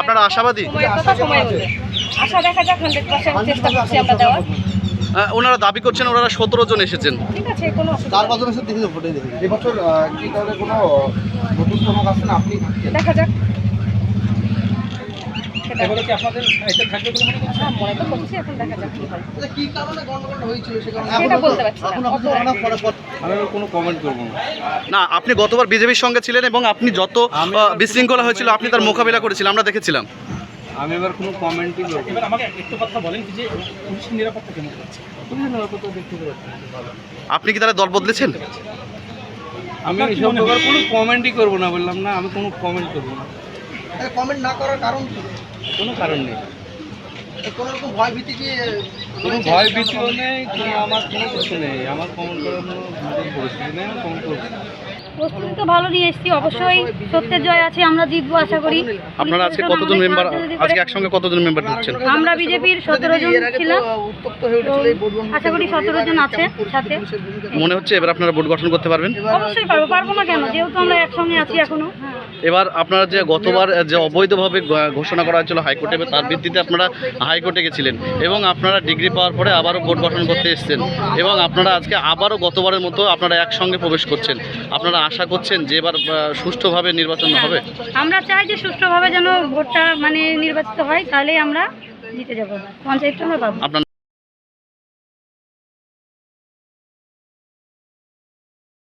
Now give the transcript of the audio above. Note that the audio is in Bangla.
আপনারা আশাবাদী? সময়ের কথা সময় বলবে আশা দেখা যাক হান্ড্রেড পার্সেন্ট চেষ্টা করছি আমরা দেওয়ার। ওনারা দাবি করছেন ওনারা সতেরো জন এসেছেন। ঠিক আছে কোনো দেখে এবছর আহ, কি তাহলে কোনো নতুন চমক আসছে না আপনি থাকছেন দেখা যাক সেটা- এবারে কি আপনাদের এটা থাকবে বলে মনে করছেন? হ্যাঁ, মনে তো করছি এখন দেখা যাক কি হয়। কি কারণে গন্ডগোল হয়েছিল সেটা বলতে পারছি না। এখন অত আপনাদের অনেক পরে আমি কোনো কমেন্ট করব না। না আপনি গতবার বিজেপির সঙ্গে ছিলেন এবং আপনি যত বিশৃঙ্খলা হয়েছিল আপনি তার মোকাবিলা করেছিলেন আমরা দেখেছিলাম। আমি এবার কোনো কমেন্টই করব এবার আমাকে একটু কথা বলেন যে পুলিশের নিরাপত্তা কেমন আছে? পুলিশ নিরাপত্তা দেখতে ভালো। আপনি কি তারা দল বদলেছেন? আমি এসব ব্যাপারে কোনো কমেন্টই করব না বললাম না আমি কোনো কমেন্ট করব না। কমেন্ট না করার কারণ কি? কোনো কারণ নেই। কোনো রকম ভয় ভীতি কি কোনো ভয় ভীতিও নেই কোনো আমার কোনো কিছু নেই। আমার করার কোনো পরিস্থিতি নেই আমি কমেন্ট প্রস্তুতি তো ভালো নিয়ে এসেছি অবশ্যই সত্যের জয় আছে আমরা জিতবো আশা করি। আপনারা আজকে কতজন মেম্বার আজকে একসঙ্গে কতজন মেম্বার ঢুকছেন? আমরা বিজেপির সতেরো জন ছিলাম। হয়ে ভোট আশা করি সতেরো জন আছে সাথে। মনে হচ্ছে এবার আপনারা বোর্ড গঠন করতে পারবেন? অবশ্যই পারব পারব না কেন? যেহেতু আমরা একসঙ্গে আছি এখনও। এবার আপনারা যে গতবার যে অবৈধভাবে ঘোষণা করা হয়েছিল হাইকোর্টে তার ভিত্তিতে আপনারা হাইকোর্টে গেছিলেন এবং আপনারা ডিগ্রি পাওয়ার পরে আবারও বোর্ড গঠন করতে এসছেন এবং আপনারা আজকে আবারও গতবারের মতো আপনারা একসঙ্গে প্রবেশ করছেন। আপনারা আশা করছেন যে এবার সুষ্ঠুভাবে নির্বাচন হবে? আমরা চাই যে সুষ্ঠুভাবে যেন ভোটটা মানে নির্বাচিত হয় তাহলেই আমরা জিতে যাব। পঞ্চায়েতটা আমরা পাবো। আপনার